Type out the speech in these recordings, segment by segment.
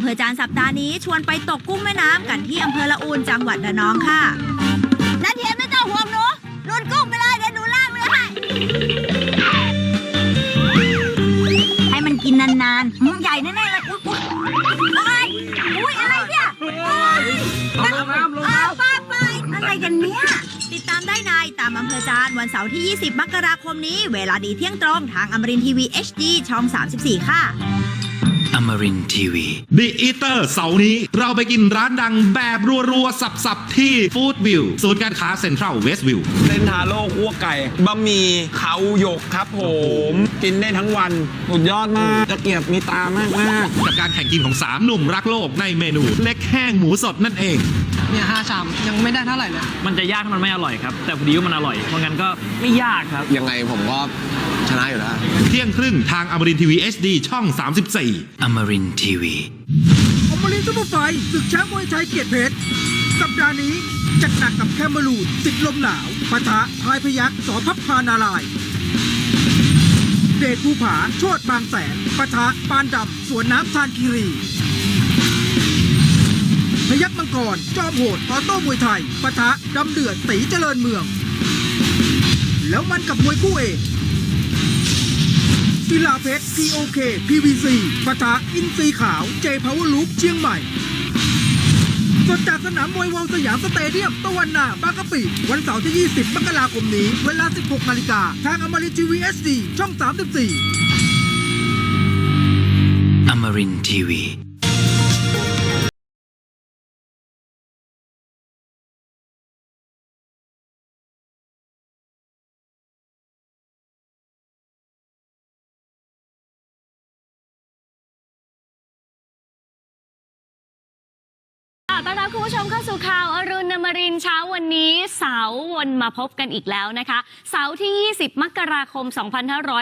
อำเภอจานสัปดาห์นี้ชวนไปตกกุ้งแม่น้ำกันที่อำเภอละอูนจังหวัดระนองค่ะนาเทียนไม่ต้องห่วงหนูลุนกุ้งไปเลยเดี๋ยวหนูล่างเรือให้ให้มันกินนานๆมันใหญ่แน่ๆเลยอุ๊ยอุ๊ยอะไรอุ้ยอะไรเนี่ยมันเอาไปไปอะไรกันเนี่ยติดตามได้ในตามอำเภอจานวันเสาร์ที่ 20 มกราคมนี้ เวลาดีเที่ยงตรงทางอมรินทีวี HD ช่อง 34 ค่ะ Amarin Tiwi. ดีอีเตอร์เสาร์นี้ เราไปกินร้านดังแบบรัวๆ สับๆ ที่ฟู้ดวิวศูนย์การค้าเซ็นทรัลเวสต์วิว เส้นทาโร่คั่วไก่บะหมี่เขาหยกครับผม กินได้ทั้งวันสุดยอดมากตะเกียบมีตามากมากกับการแข่งกินของ 3 หนุ่มรักโลกในเมนู เล็กแห้งหมูสดนั่นเอง เนี่ยห้าชามยังไม่ได้เท่าไหร่เลย มันจะยากถ้ามันไม่อร่อยครับ แต่พอดีว่ามันอร่อยเพราะงั้นก็ไม่ยากครับ ยังไงผมก็ ชนะอยู่แล้ว เที่ยงครึ่งทางอมรินทีวี HD ช่อง 34 Amarin Tiwi. อมรินทร์ซุปเปอร์ไฟท์ศึกแชมป์มวยไทยเกียรติเพชรสัปดาห์นี้จัดหนักกับแคมเบอรูนสิทธิ์ลมหนาวปะทะพายพยักสอพับพานารายณ์เดชภูผาโชดบางแสนปะทะปานดำสวนน้ำทานคีรี พยักมังกร จอมโหดต่อโต้มวยไทยปะทะดำเดือดตีเจริญเมือง แล้วมันกับมวยคู่เอก กีฬาเพชร P.O.K. PVC ปะทะอินซีขาวเจพาวเวอร์ลูปเชียงใหม่สดจากสนามมวยวงสยามสเตเดียมตะวันนาบางกะปิ วันเสาร์ที่ 20 มกราคมนี้ เวลา 16 นาฬิกา ทางอมรินทีวีเอสดีช่อง 34อมรินทีวี ต้อนรับคุณผู้ชมเข้าสู่ข่าว อรุณนมรินทร์เช้าวันนี้เสาร์วนมาพบกันอีกแล้วนะคะ เสาร์ที่ 20 มกราคม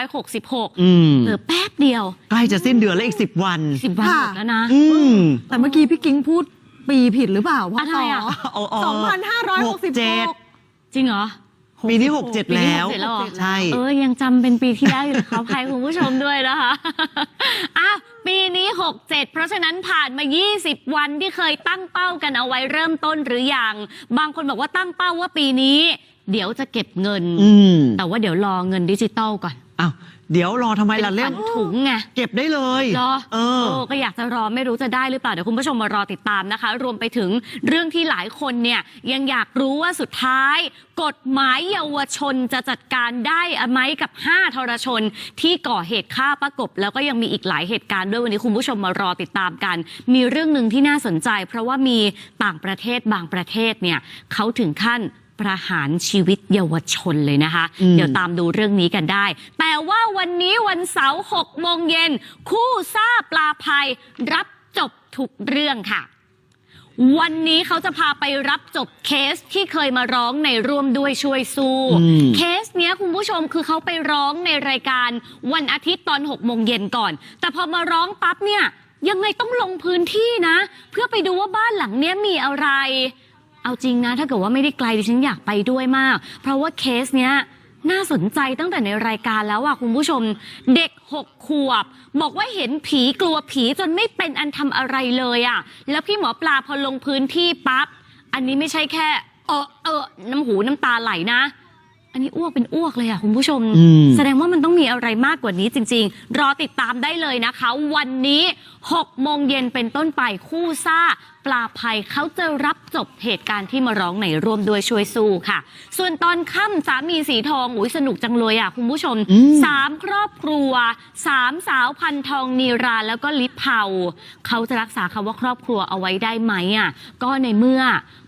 2566อืมเหลือแป๊บเดียว ใกล้จะสิ้นเดือนแล้วอีกสิบวัน 10 วันหมดแล้วนะ อืม แต่เมื่อกี้พี่กิ้งพูดปีผิดหรือเปล่าพ่ออะไรอะอ๋ออ๋อสองพันห้าร้อยหกสิบเจ็ดหก จริงเหรอ ปีนี้หกเจ็ดแล้ว ปีนี้หกเจ็ดแล้วเหรอ ใช่ เออยังจำเป็นปีที่แล้วอยู่ขออภัยคุณผู้ชมด้วยนะคะ อ้าวปีนี้ 67 เพราะฉะนั้นผ่านมา 20 วันที่เคยตั้งเป้ากันเอาไว้เริ่มต้นหรือยัง บางคนบอกว่าตั้งเป้าว่าปีนี้ เดี๋ยวจะเก็บเงินอืมแต่ว่าเดี๋ยวรอเงินดิจิตอลก่อน อ้าว เดี๋ยวรอทำไมล่ะเป็นเล่ขมวัญถุงไง เก็บได้เลยรอเออ ก็อยากจะรอไม่รู้จะได้หรือเปล่า เดี๋ยวคุณผู้ชมมารอติดตามนะคะ รวมไปถึงเรื่องที่หลายคนเนี่ยยังอยากรู้ว่าสุดท้าย กฎหมายเยาวชนจะจัดการได้ไหมกับ 5 ทรชน ที่ก่อเหตุฆ่าประกบ แล้วก็ยังมีอีกหลายเหตุการณ์ด้วยวันนี้คุณผู้ชมมารอติดตามกัน มีเรื่องหนึ่งที่น่าสนใจ เพราะว่ามีต่างประเทศบางประเทศเนี่ยเขาถึงขั้น ประหารชีวิตเยาวชนเลยนะคะอืมเดี๋ยวตามดูเรื่องนี้กันได้ แต่ว่าวันนี้วันเสาร์6โมงเย็น คู่ซ่าปลาภัย รับจบทุกเรื่องค่ะ วันนี้เขาจะพาไปรับจบเคสที่เคยมาร้องในร่วมด้วยช่วยสู้อืมเคสเนี้ยคุณผู้ชมคือเขาไปร้องในรายการวันอาทิตย์ตอน6โมงเย็นก่อน แต่พอมาร้องปั๊บเนี่ยยังไงต้องลงพื้นที่นะ เพื่อไปดูว่าบ้านหลังเนี้ยมีอะไร เอาจริงนะ ถ้าเกิดว่าไม่ได้ไกลดิฉันอยากไปด้วยมาก เพราะว่าเคสเนี้ยน่าสนใจตั้งแต่ในรายการแล้วอะคุณผู้ชม เด็กหกขวบ บอกว่าเห็นผีกลัวผีจนไม่เป็นอันทำอะไรเลยอะ แล้วพี่หมอปลาพอลงพื้นที่ปั๊บ อันนี้ไม่ใช่แค่ เออเออน้ำหูน้ำตาไหลนะ อันนี้อ้วกเป็นอ้วกเลยอะคุณผู้ชมอืมแสดงว่ามันต้องมีอะไรมากกว่านี้จริง ๆ รอติดตามได้เลยนะคะ วันนี้6โมงเย็นเป็นต้นไปคู่ซ่า ปลาภัยเขาจะรับจบเหตุการณ์ที่มาร้องในร่วมด้วยช่วยสู้ค่ะ ส่วนตอนค่ำสามีสีทองอุ้ยสนุกจังเลยอะคุณผู้ชมอืมสามครอบครัวสามสาวพันทองนีราแล้วก็ลิปเผาเขาจะรักษาคำว่าครอบครัวเอาไว้ได้ไหมอะก็ในเมื่อ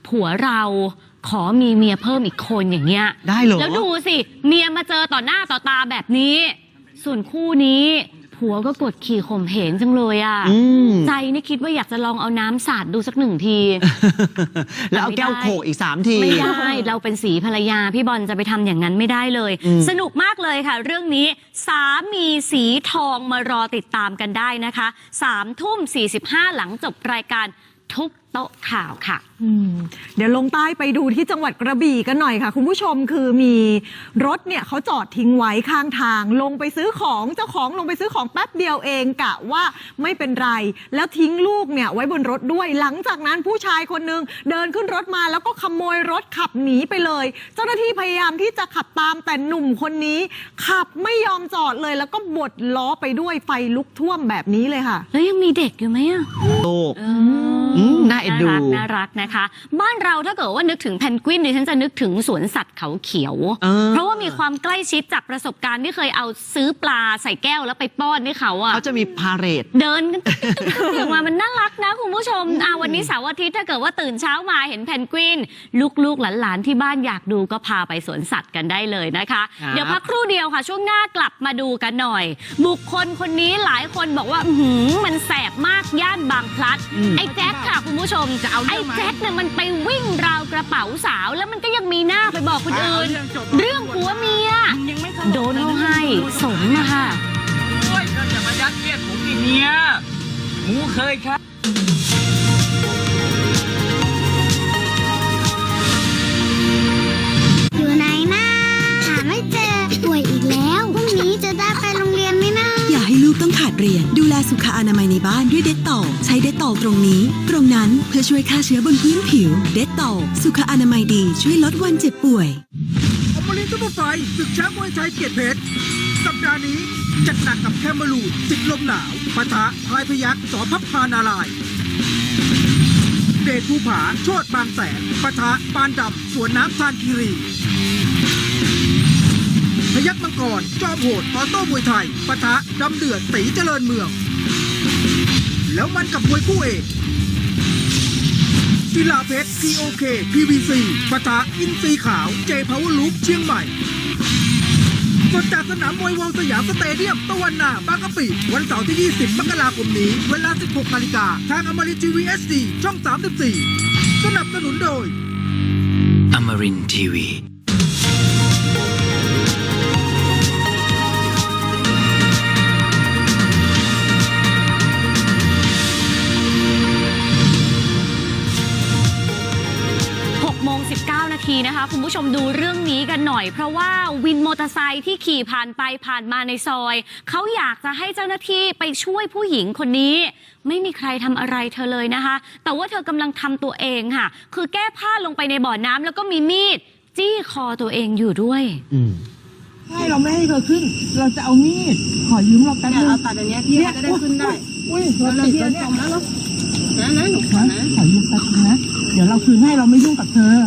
ผัวเรา ขอมีเมียเพิ่มอีกคนอย่างเงี้ย ได้เหรอ แล้วดูสิ เมียมาเจอต่อหน้าต่อตาแบบนี้ ส่วนคู่นี้ผัวก็กดขี่ข่มเหงจังเลยอะอืม ใจนี่คิดว่าอยากจะลองเอาน้ำสาดดูสักหนึ่งที แล้วเอาแก้วโขกอีกสามที ไม่ได้ เราเป็นสีภรรยา พี่บอลจะไปทำอย่างนั้นไม่ได้เลย อืม สนุกมากเลยค่ะ เรื่องนี้สามีสีทองมารอติดตามกันได้นะคะสามทุ่มสี่สิบห้าหลังจบรายการ ทุกโต๊ะข่าวค่ะ อืมเดี๋ยวลงใต้ไปดูที่จังหวัดกระบี่กันหน่อยค่ะ คุณผู้ชมคือมีรถเนี่ยเขาจอดทิ้งไว้ข้างทาง ลงไปซื้อของเจ้าของลงไปซื้อของแป๊บเดียวเองกะว่าไม่เป็นไร แล้วทิ้งลูกเนี่ยไว้บนรถด้วย หลังจากนั้นผู้ชายคนหนึงเดินขึ้นรถมาแล้วก็ขโมยรถขับหนีไปเลย เจ้าหน้าที่พยายามที่จะขับตามแต่หนุ่มคนนี้ ขับไม่ยอมจอดเลย แล้วก็บดล้อไปด้วยไฟลุกท่วมแบบนี้เลยค่ะ แล้วยังมีเด็กอยู่ไหมอะโลกเออืม น่าเอ็นดูรักน่ารักนะคะ บ้านเราถ้าเกิดว่านึกถึงแพนกวินดิฉันจะนึกถึงสวนสัตว์เขาเขียวเออเพราะว่ามีความใกล้ชิดจากประสบการณ์ที่เคยเอาซื้อปลาใส่แก้วแล้วไปป้อนให้เขาอะเขาจะมีพาเรดเดินกันตึ๊กตึ๊กตึ๊กตึ๊กออกมามันน่ารักนะคุณผู้ชมอ่าวันนี้เสาร์อาทิตย์ถ้าเกิดว่าตื่นเช้ามาเห็นแพนกวิน ลูกๆหลานๆที่บ้านอยากดูก็พาไปสวนสัตว์กันได้เลยนะคะครับเดี๋ยวพักครู่เดียวค่ะ ช่วงหน้ากลับมาดูกันหน่อย บุคคลคนนี้หลายคนบอกว่าอื้อหือมันแสบมากย่านบางพลัดไอ้แจ็คค่ะคุณผู้ชมไอ้แจ็คเนี่ยมันไปวิ่งราวกระเป๋าสาว แล้วมันก็ยังมีหน้าไปบอกคนอื่นเรื่องผัวเมียโดนเขาให้สมอะค่ะอย่ามายัดเยียดผมอีกเนี่ยหมูเคยครับ อยู่ไหนนะหาไม่เจอป่วยอีกแล้วพรุ่งนี้จะได้ไปโรงเรียนไหมนะ อย่าให้ลูกต้องขาดเรียน ดูแล สุขอนามัยในบ้านด้วยเด็ดต่อใช้เด็ดต่อตรงนี้ ตรงนั้นเพื่อช่วยฆ่าเชื้อบนพื้นผิว เด็ดต่อสุขอนามัยดีช่วยลดวันเจ็บป่วยอมรินทร์ซุปเปอร์ไฟศึกแชมป์มวยไทยเกียรติเพชรสัปดาห์นี้จัดหนักกับแคมเบอรูนสิทธิ์ลมหนาวปะทะพลายพยักสอพับพานารายเดชภูผาโชดบางแสนปะทะปานดำสวนน้ำทานคีรี พยักมังกร จอมโหดออโต้มวยไทยปะทะดำเดือดตีเจริญเมือง แล้วมันกับมวยคู่เอกศิลาเพชร TOK PVC ปะทะอินซีขาว เจพาวเวอร์ลูปเชียงใหม่สดจากสนามมวยวอลสยามสเตเดียมตะวันนาบางกะปิ วันเสาร์ที่ 20 มกราคมนี้ เวลา 16 นาฬิกา ทางอมรินทีวีเอสดีช่อง 34 สนับสนุนโดย Amarin Tiwi. 6โม ผู้ชมดูเรื่องนี้กันหน่อย เพราะว่าวินมอเตอร์ไซค์ที่ขี่ผ่านไปผ่านมาในซอย เขาอยากจะให้เจ้าหน้าที่ไปช่วยผู้หญิงคนนี้ ไม่มีใครทำอะไรเธอเลยนะคะ แต่ว่าเธอกำลังทำตัวเองค่ะ คือแก้ผ้าลงไปในบ่อน้ำแล้วก็มีมีด จี้คอตัวเองอยู่ด้วยอืมให้เราไม่ให้เธอขึ้น เราจะเอามีดขอยืมเราแป๊บนึงเอาตัดอันนี้พี่จะได้ขึ้นได้อุ้ยเราติดแล้วเนี่ยนะนะหนูขอนะขอยืมแป๊บนึงนะเดี๋ยวเราคืนให้เราไม่ยุ่งกับเธอ